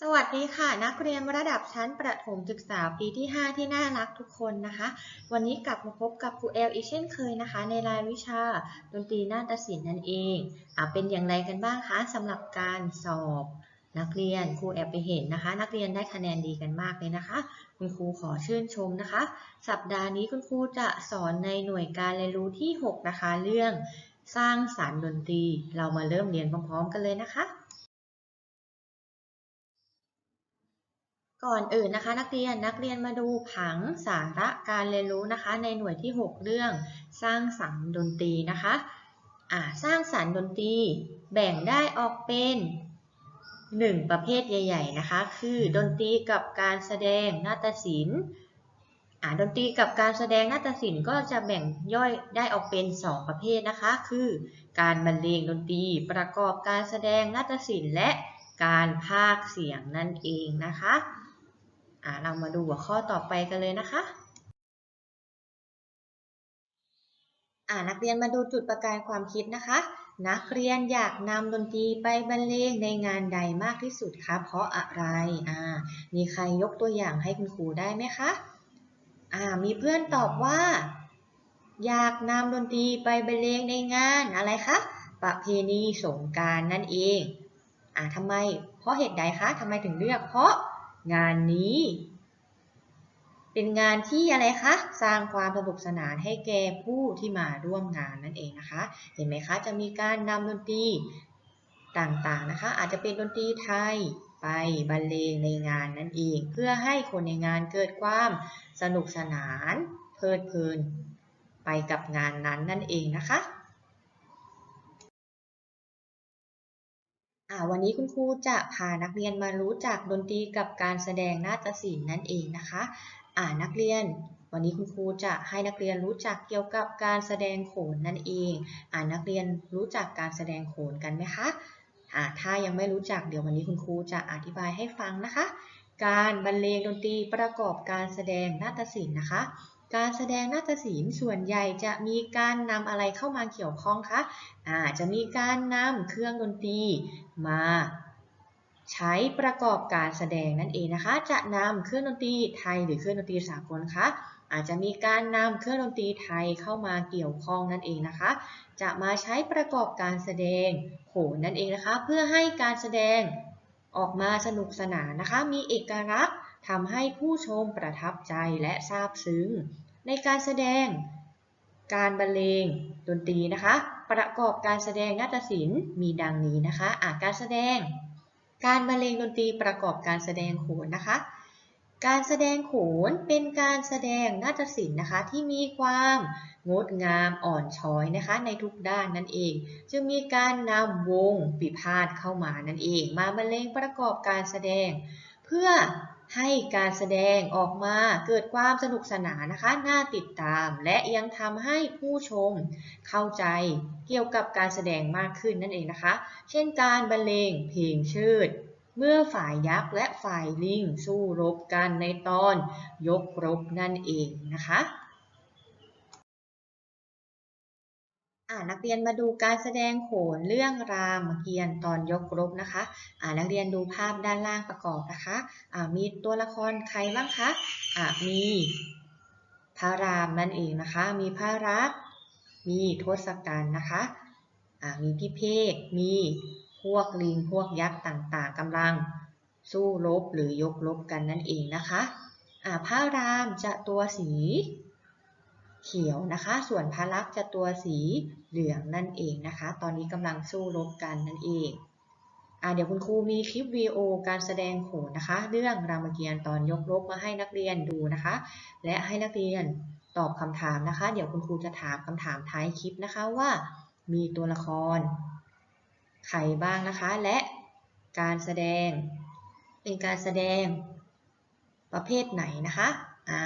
สวัสดีค่ะ นักเรียนระดับชั้นประถมศึกษาปีที่ 5 ที่น่ารักทุกคนนะคะ วันนี้กลับมาพบกับครูแอลอีกเช่นเคยนะคะ ในรายวิชาดนตรีนาฏศิลป์นั่นเองอะเป็นอย่างไรกันบ้างคะสำหรับการสอบ นักเรียนครูแอบไปเห็นนะคะ นักเรียนได้คะแนนดีกันมากเลยนะคะ คุณครูขอชื่นชมนะคะ สัปดาห์นี้คุณครูจะสอนในหน่วยการเรียนรู้ที่ 6 นะคะ เรื่อง สร้างสารรค์ดนตรี เรามาเริ่มเรียนพร้อมๆกันเลยนะคะ ก่อนอื่นนะคะ นักเรียนนักเรียนมาดูผังสาระการเรียนรู้นะคะ ในหน่วยที่ 6 เรื่องสร้างสรรค์ดนตรีนะคะอ่าสร้างสรรค์ดนตรีแบ่งได้ออกเป็น 1 ประเภทใหญ่ ๆนะคะ คือดนตรีกับการแสดงนาฏศิลป์อ่าดนตรีกับการแสดงนาฏศิลป์ก็จะแบ่งย่อยได้ออกเป็น 2 ประเภทนะคะ คือ การบรรเลงดนตรีประกอบการแสดงนาฏศิลป์และการพากเสียงนั่นเองนะคะ อ่าเรามาดูหัวข้อต่อไปกันเลยนะคะอ่านักเรียนมาดูจุดประกายความคิดนะคะ นักเรียนอยากนำดนตรีไปบรรเลงในงานใดมากที่สุดคะเพราะอะไรอ่ามีใครยกตัวอย่างให้คุณครูได้ไหมคะอ่ามีเพื่อนตอบว่า อยากนำดนตรีไปบรรเลงในงานอะไรคะประเพณีสงกานต์นั่นเองอ่าทำไมเพราะเหตุใดคะทำไมถึงเลือกเพราะ งานนี้ เป็นงานที่อะไรคะ สร้างความสนุกสนานให้แก่ผู้ที่มาร่วมงานนั่นเองนะคะ เห็นไหมคะ จะมีการนำดนตรีต่างๆนะคะ อาจจะเป็นดนตรีไทยไปบรรเลงในงานนั่นเอง เพื่อให้คนในงานเกิดความสนุกสนาน เพลิดเพลิน ไปกับงานนั้นนั่นเองนะคะ วันนี้คุณครูจะพานักเรียนมารู้จักดนตรีกับการแสดงนาฏศิลป์นั่นเองนะคะอ่านักเรียน วันนี้คุณครูจะให้นักเรียนรู้จักเกี่ยวกับการแสดงโขนนั่นเองอ่านักเรียนรู้จักการแสดงโขนกันไหมคะอ่าถ้ายังไม่รู้จักเดี๋ยววันนี้คุณครูจะอธิบายให้ฟังนะคะ การบรรเลงดนตรีประกอบการแสดงนาฏศิลป์นะคะ การแสดงนาฏศิลป์ส่วนใหญ่จะมีการนำอะไรเข้ามาเกี่ยวข้องคะอาจะมีการนำเครื่องดนตรีมาใช้ประกอบการแสดงนั่นเองนะคะ จะนำเครื่องดนตรีไทยหรือเครื่องดนตรีสากลคะอาจจะมีการนำเครื่องดนตรีไทยเข้ามาเกี่ยวข้องนั่นเองนะคะ จะมาใช้ประกอบการแสดงโขนนั่นเองนะคะ เพื่อให้การแสดง ออกมาสนุกสนานนะคะ มีเอกลักษณ์ทำให้ผู้ชมประทับใจและซาบซึ้ง ในการแสดงการบรรเลงดนตรีนะคะ ประกอบการแสดงนาฏศิลป์มีดังนี้นะคะอะการแสดง การบรรเลงดนตรีประกอบการแสดงโขนนะคะ การแสดงโขนเป็นการแสดงนาฏศิลป์นะคะ ที่มีความงดงามอ่อนช้อยนะคะ ในทุกด้านนั่นเอง จึงมีการนำวงปิพาทเข้ามานั่นเอง มาบรรเลงประกอบการแสดง เพื่อให้การแสดงออกมาเกิดความสนุกสนานนะคะ น่าติดตาม และยังทำให้ผู้ชมเข้าใจเกี่ยวกับการแสดงมากขึ้นนั่นเองนะคะ เช่นการบรรเลงเพลงเชิด เมื่อฝ่ายยักษ์และฝ่ายลิงสู้รบกันในตอนยกรบนั่นเองนะคะอ่านักเรียนมาดูการแสดงโขนเรื่องรามเกียรติ์ตอนยกรบนะคะอ่านักเรียนดูภาพด้านล่างประกอบนะคะอ่ามีตัวละครใครบ้างคะอ่ามีพระรามนั่นเองนะคะ มีพระรัก มีทศกัณฐ์นะคะอ่ามีพิเภกมี พวกลิงพวกยักษ์ต่างๆกำลังสู้รบหรือยกรบกันนั่นเองนะคะอ่าพระรามจะตัวสีเขียวนะคะ ส่วนพระลักษณ์จะตัวสีเหลืองนั่นเองนะคะ ตอนนี้กำลังสู้รบกันนั่นเองอ่าเดี๋ยวคุณครูมีคลิปวิดีโอการแสดงโขนนะคะ เรื่องรามเกียรติ์ตอนยกรบมาให้นักเรียนดูนะคะ และให้นักเรียนตอบคำถามนะคะ เดี๋ยวคุณครูจะถามคำถามท้ายคลิปนะคะว่า มีตัวละคร ใครบ้างนะคะ และการแสดง เป็นการแสดงประเภทไหนนะคะอ่า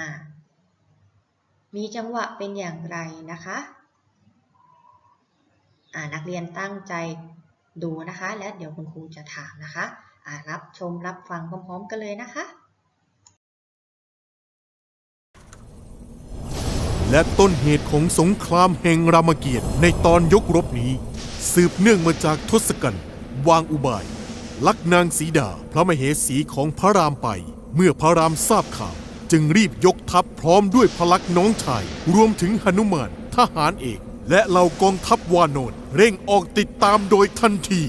มีจังหวะเป็นอย่างไรนะคะอ่านักเรียนตั้งใจดูนะคะ และเดี๋ยวคุณครูจะถามนะคะอ่ารับชมรับฟังพร้อมๆกันเลยนะคะ และต้นเหตุของสงครามแห่งรามเกียรติในตอนยกรบนี้ สืบเนื่องมาจากทศกัณฐ์วางอุบาย ลักนางสีดาพระมเหสีของพระรามไป เมื่อพระรามทราบข่าว จึงรีบยกทัพพร้อมด้วยพลักน้องชาย รวมถึงหนุมานทหารเอก และเหล่ากองทัพวานนเร่งออกติดตามโดยทันที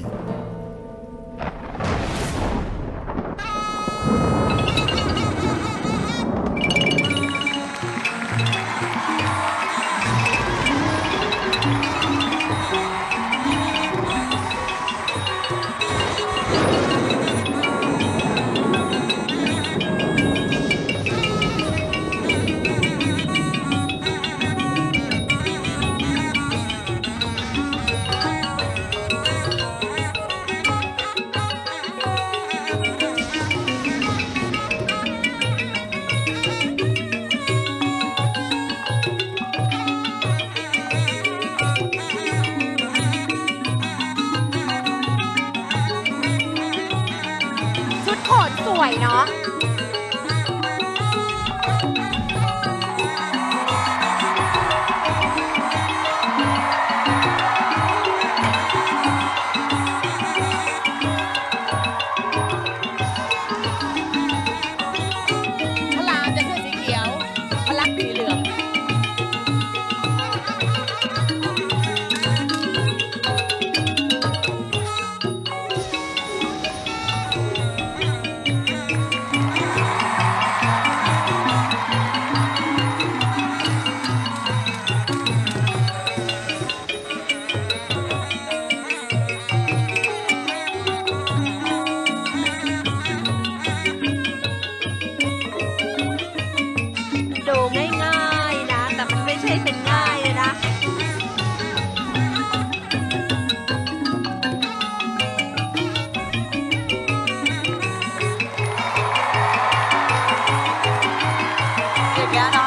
อย่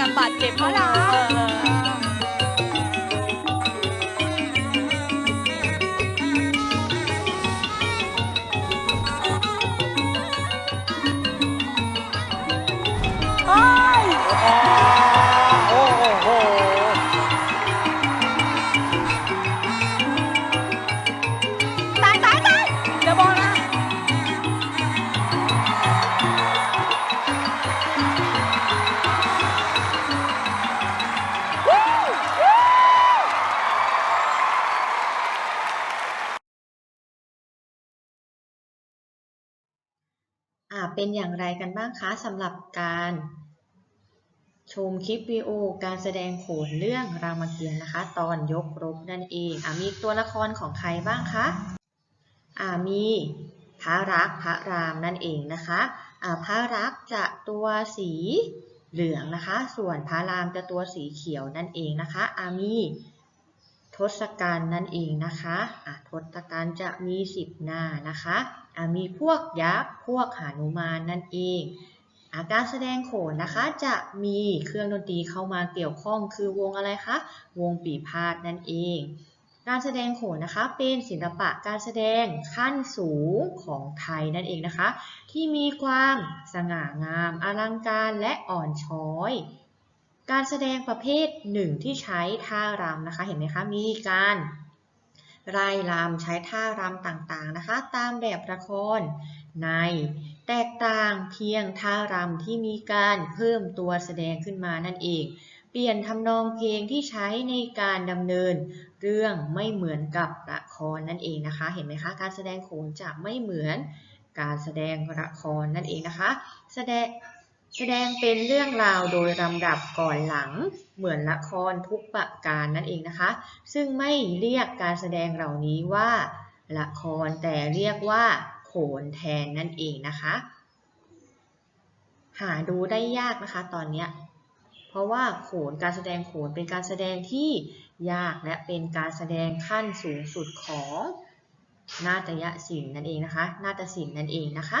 กัณฐ์บาดเจ็บอ๋อเหร เป็นอย่างไรกันบ้างคะสำหรับการชมคลิปวิดีโอการแสดงโขนเรื่องรามเกียรติ์นะคะ ตอนยกรบนั่นเองอมีตัวละครของใครบ้างคะอามีพระรักพระรามนั่นเองนะคะอ่าพระรักจะตัวสีเหลืองนะคะ ส่วนพระรามจะตัวสีเขียวนั่นเองนะคะอามี ศกัณฐ์นั่นเองนะคะะทศกัณฐ์จะมีสิบหน้านะคะะมีพวกยักษ์พวกหานุมานนั่นเองอาการแสดงโขนนะคะจะมีเครื่องดนตรีเข้ามาเกี่ยวข้องคือวงอะไรคะ วงปีพาดนั่นเอง การแสดงโขนนะคะเป็นศิลปะการแสดงขั้นสูงของไทยนั่นเองนะคะ ที่มีความสง่างามอลังการและอ่อนช้อย การแสดงประเภทหนึ่งที่ใช้ท่ารำนะคะ เห็นไหมคะ มีการรายรำใช้ท่ารำต่างๆนะคะ ตามแบบละครในแตกต่างเพียงท่ารำที่มีการเพิ่มตัวแสดงขึ้นมานั่นเอง เปลี่ยนทำนองเพลงที่ใช้ในการดำเนินเรื่องไม่เหมือนกับละครนั่นเองนะคะ เห็นไหมคะ การแสดงโขนจะไม่เหมือนการแสดงละครนั่นเองนะคะ แสดง แสดงเป็นเรื่องราวโดยลำดับก่อนหลังเหมือนละครทุกประการนั่นเองนะคะ ซึ่งไม่เรียกการแสดงเหล่านี้ว่า ละครแต่เรียกว่าโขนแทนนั่นเองนะคะ หาดูได้ยากนะคะตอนนี้เพราะว่าโขนการแสดงโขนเป็นการแสดงที่ยากและเป็นการแสดงขั้นสูงสุดของนาฏยศิลป์นั่นเองนะคะ นาฏศิลป์นั่นเองนะคะ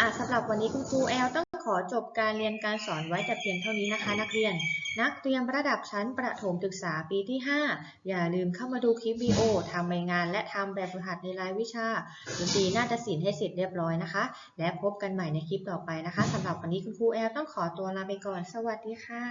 อะสำหรับวันนี้คุณครูแอลต้องขอจบการเรียนการสอนไว้แต่เพียงเท่านี้นะคะ นักเรียน นักเรียนระดับชั้นประถมศึกษาปีที่ 5 อย่าลืมเข้ามาดูคลิปวิดีโอทำใบงาน และทำแบบฝึกหัดในรายวิชาดนตรีนาฏศิลป์ให้เสร็จเรียบร้อยนะคะ และพบกันใหม่ในคลิปต่อไปนะคะสำหรับวันนี้คุณครูแอลต้องขอตัวลาไปก่อน สวัสดีค่ะ